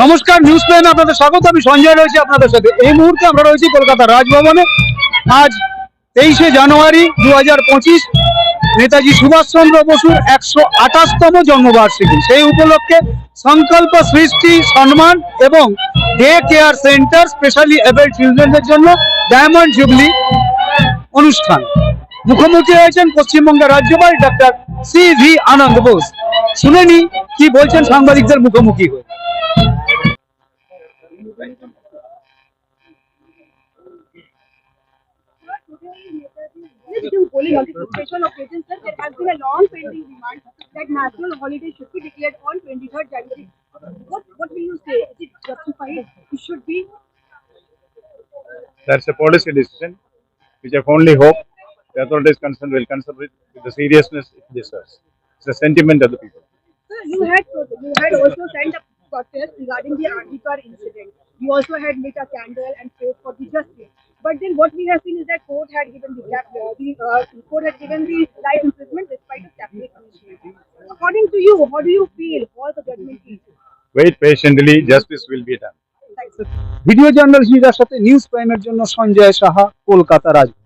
নমস্কার নিউজ প্রাইমে আপনাদের স্বাগত। আমি সঞ্জয় রয়েছি আপনাদের সাথে। এই মুহূর্তে আমরা রয়েছি কলকাতা রাজভবনে। আজ তেইশে জানুয়ারি দু হাজার পঁচিশ, নেতাজি সুভাষচন্দ্র বসুর একশো আঠাশতম জন্মবার্ষিকী। সেই উপলক্ষে সংকল্প, সৃষ্টি, সম্মান এবং day care centre specially able চিলড্রেনদের জন্য ডায়মন্ড জুবলি অনুষ্ঠান। মুখোমুখি হয়েছেন পশ্চিমবঙ্গের রাজ্যপাল doctor C V Ananda Bose. শুনেনি কি বলছেন সাংবাদিকদের মুখোমুখি হয়ে। Polling on the special occasion, sir, there has been a long pending demand that national holiday should be declared on 23rd January. What, will you say? Is justified? It should be? That's a policy decision, which I only hope the authorities concerned will consider it with the seriousness it deserves. It's the sentiment of the people. Sir, you had, you had also sent a protest regarding the Andikar incident. You also had lit a candle and prayed for the justice. But then what we have seen is that court had given the cap, uh, the uh, court had given the life imprisonment despite a capital punishment. According to you, how do you feel? All the judgment is. Wait patiently, justice will be done. Thanks. Video জার্নালিস্টদের সাথে news প্রাইমের জন্য সঞ্জয় সাহা কলকাতা রাজভবন